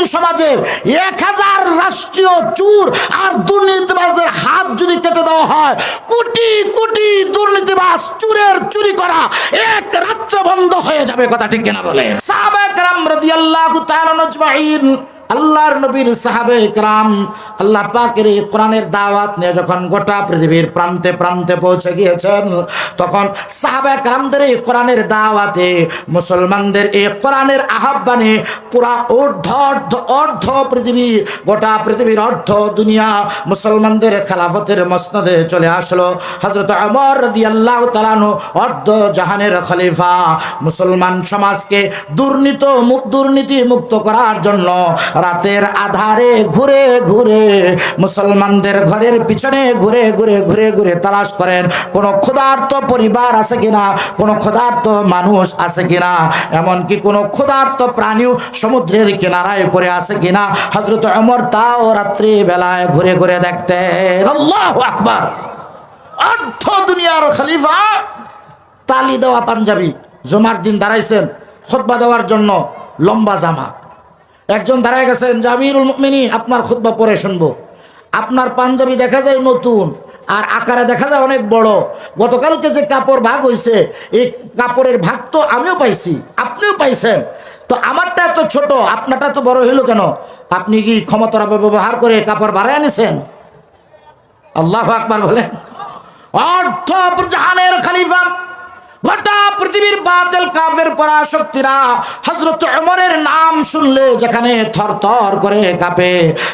মুসলিম সমাজের এক হাজার রাষ্ট্রীয় চুর আর দুর্নীতিবাজদের হাত যদি কেটে দেওয়া হয়, কোটি কোটি দুর্নীতিবাজ চুরের চুরি করা এক রাত্র বন্ধ হয়ে যাবে, কথা ঠিক কেনা বলে। সাবেক রাম রাদিয়াল্লাহু তাআলা নজমাইন আল্লাহর নবীর সাহাবে ইকরাম আল্লাহ পাকের এই কোরআনের দাওয়াত নিয়ে যখন গোটা পৃথিবীর প্রান্তে প্রান্তে পৌঁছে গিয়েছেন, তখন সাহাবে ইকরামদের এই কোরআনের দাওয়াতে মুসলমানদের এই কোরআনের আহ্বানে পুরা অর্ধ অর্ধ অর্ধ পৃথিবী, গোটা পৃথিবীর অর্ধ দুনিয়া মুসলমানদের খেলাফতের মসনদে চলে আসলো। হজরত অমর রদি আল্লাহ তালানু অর্ধ জাহানের খলিফা, মুসলমান সমাজকে দুর্নীত মুখ দুর্নীতি মুক্ত করার জন্য রাতের আধারে ঘুরে ঘুরে মুসলমানদের ঘরের পিছনে ঘুরে ঘুরে ঘুরে ঘুরে তালাশ করেন, কোন ক্ষুধার্ত পরিবার আছে কিনা? কোন ক্ষুধার্ত মানুষ আছে কিনা? এমনকি কোন ক্ষুধার্ত প্রাণীও সমুদ্রের কিনারায় পড়ে আছে কিনা? হজরত অমর তাও রাত্রি বেলায় ঘুরে ঘুরে দেখতেন। আল্লাহ আকবার! অর্ধ দুনিয়ার খলিফা তালি দেওয়া পাঞ্জাবি, জমার দিন দাঁড়াইছেন খোদবা দেওয়ার জন্য লম্বা জামা। একজন দাঁড়ায় গেছেন যে, আমিরুল মুমিনিন, আপনার খুতবা পরে শুনব। আপনার পাঞ্জাবি দেখা যায় নতুন, আর আকারে দেখা যায় অনেক বড়। গতকালকে যে কাপড় ভাগ হয়েছে এই কাপড়ের ভাগ তো আমিও পাইছি, আপনিও পাইছেন। তো আমারটা এত ছোট, আপনারটা তো বড় হইল কেন? আপনি কি ক্ষমতার ব্যবহার করে কাপড় বাড়ায় আনিছেন? আল্লাহ আকবার বলেন। অর্থ জাহানের খলিফা, গোটা পৃথিবীর বাতিল কাফের পরাশক্তিরা হজরত ওমরের নাম শুনলে যেখানে থরথর করে কাঁপে,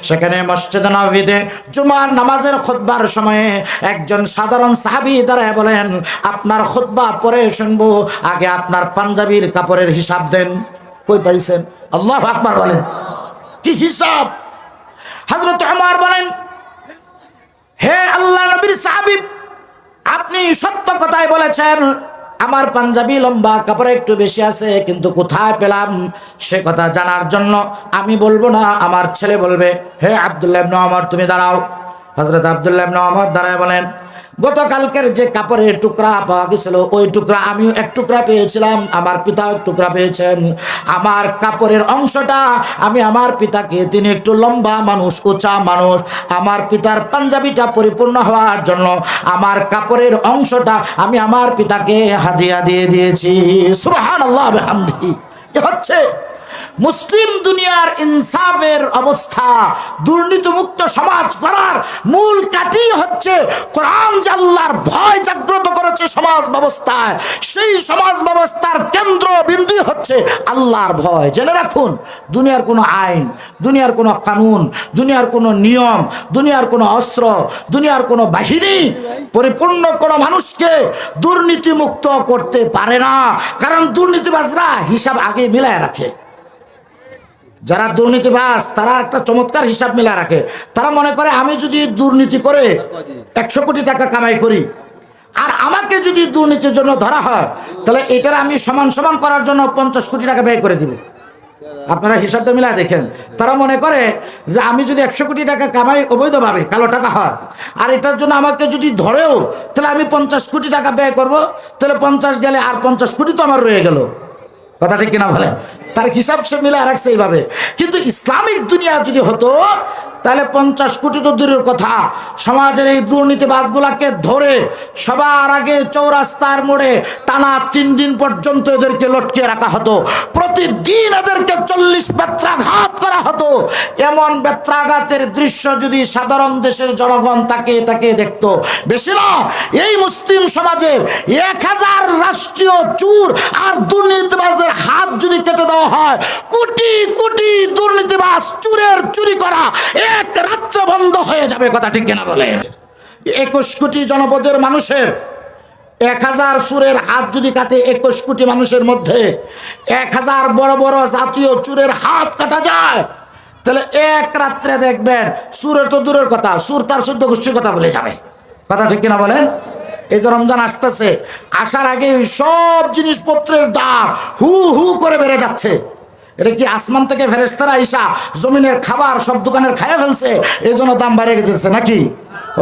সেখানে মসজিদ নবীতে জুমার নামাজের খুতবার সময়ে একজন সাধারণ সাহাবী দাঁড়ায় বলেন, আপনার খুতবা পরে শুনব, আগে আপনার পাঞ্জাবির কাপড়ের হিসাব দেন। কই পাইছেন? আল্লাহ আকবার বলেন। কি হিসাব? হজরত ওমর বলেন, হে আল্লাহ নবীর সাহাবী, আপনি সত্য কথাই বলেছেন। আমার পাঞ্জাবি লম্বা, কাপড় একটু বেশি আছে, কিন্তু কোথায় পেলাম? সে কথা জানার জন্য আমি বলব না, আমার ছেলে বলবে, হে আবদুল্লাহ ইবনে ওমর, তুমি দাঁড়াও। হযরত আবদুল্লাহ ইবনে ওমর দাঁড়ায় বলেন গতকালকের যে কাপড়ের টুকরা পাওয়া গেছিল, ওই টুকরা আমিও এক টুকরা পেয়েছিলাম, আমার পিতাও এক টুকরা পেয়েছেন। আমার কাপড়ের অংশটা আমি আমার পিতাকে, তিনি একটু লম্বা মানুষ, উঁচা মানুষ, আমার পিতার পাঞ্জাবিটা পরিপূর্ণ হওয়ার জন্য আমার কাপড়ের অংশটা আমি আমার পিতাকে হাদিয়া দিয়ে দিয়েছি। সুবহান আল্লাহ হচ্ছে মুসলিম দুনিয়ার ইনসাফের অবস্থা, দুর্নীতিমুক্ত সমাজ করার মূল কাঠি হচ্ছে কোরআন যে আল্লাহর ভয় জাগ্রত করেছে সমাজ ব্যবস্থায়। সেই সমাজ ব্যবস্থার কেন্দ্র বিন্দুই হচ্ছে আল্লাহর ভয়। জেনে রাখুন, দুনিয়ার কোনো আইন, দুনিয়ার কোনো কানুন, দুনিয়ার কোনো নিয়ম, দুনিয়ার কোনো অস্ত্র, দুনিয়ার কোনো বাহিনী পরিপূর্ণ কোনো মানুষকে দুর্নীতিমুক্ত করতে পারে না। কারণ দুর্নীতিবাজরা হিসাব আগে মিলায় রাখে। যারা দুর্নীতিবাস তারা একটা চমৎকার হিসাব মিলা রাখে। তারা মনে করে, আমি যদি দুর্নীতি করে একশো কোটি টাকা কামাই করি, আর আমাকে যদি দুর্নীতির জন্য ধরা হয়, তাহলে এটার আমি সমান সমান করার জন্য পঞ্চাশ কোটি টাকা ব্যয় করে দিব। আপনারা হিসাবটা মিলা দেখেন। তারা মনে করে যে, আমি যদি একশো কোটি টাকা কামাই অবৈধভাবে, কালো টাকা হয়, আর এটার জন্য আমাকে যদি ধরেও, তাহলে আমি পঞ্চাশ কোটি টাকা ব্যয় করব, তাহলে পঞ্চাশ গেলে আর পঞ্চাশ কোটি তো আমার রয়ে গেল। কথা ঠিক কিনা বলে তার হিসাব সে মিলে রাখছে এইভাবে। কিন্তু ইসলামিক দুনিয়া যদি হতো, তাহলে পঞ্চাশ কোটি তো দূরের কথা। সমাজের এই দুর্নীতিবাজগুলাকে ধরে সবার আগে চৌরাস্তার মোড়ে টানা তিন দিন পর্যন্ত এদেরকে লটকে রাখা হতো। প্রতিদিন এদেরকে চল্লিশ বেত্রাঘাত করা হতো। এমন বেত্রাঘাতের দৃশ্য যদি সাধারণ দেশের জনগণ তাকে তাকে দেখত। বেশি না, এই মুসলিম সমাজের এক হাজার রাষ্ট্রীয় চুর আর দুর্নীতিবাজদের হাত যদি কেটে দেওয়া হয় কোটি কোটি দুর্নীতিবাজ চুরের চুরি করা এক রাত্র বন্ধ হয়ে যাবে, কথা ঠিক কিনা বলে? একুশ কোটি জনপদের মানুষের, এক হাজার সুরের হাত যদি কাটে একুশ কোটি মানুষের মধ্যে, এক হাজার বড় বড় জাতীয় চুরের হাত কাটা যায়, তাহলে এক রাত্রে দেখবেন সুরের তো দূরের কথা, সুর তার শুদ্ধ গোষ্ঠীর কথা বলে যাবে। কথা ঠিক কিনা বলেন? এই যে রমজান আসতেছে, আসার আগে সব জিনিসপত্রের দাম হু হু করে বেড়ে যাচ্ছে। এটা কি আসমান থেকে ফেরেস্তারা আইসা জমিনের খাবার সব দোকানের খাইয়ে ফেলছে? এই জন্য দাম বেড়ে গেছে নাকি?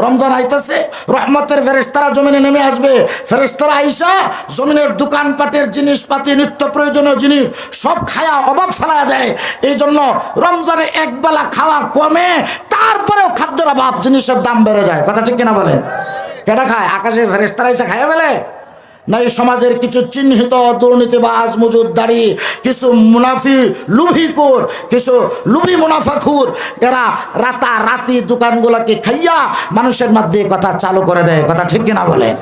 রমজান আইতেছে, রহমতের ফেরেস্তারা জমিনে নেমে আসবে। ফেরেস্তারা আইসা, জমিনের দোকানপাটের জিনিসপাতি নিত্য প্রয়োজনীয় জিনিস সব খায়া অভাব ফেলা দেয়। এই জন্য রমজানে একবেলা খাওয়া কমে, তারপরেও খাদ্যের অভাব জিনিসের দাম বেড়ে যায়। কথা ঠিক কিনা বলেন? কেটা খায়? আকাশে ফেরেস্তারা এসে খাইয়া ফেলে? না এই সমাজের কিছু চিহ্নিত দুর্নীতিবাজ মজুদদারি কিছু মুনাফি লুভিকুর কিছু লুভি মুনাফাখুর এরা রাতারাতি দোকানগুলোকে খাইয়া মানুষের মধ্যে কথা চালু করে দেয়। কথা ঠিক কিনা বলেন?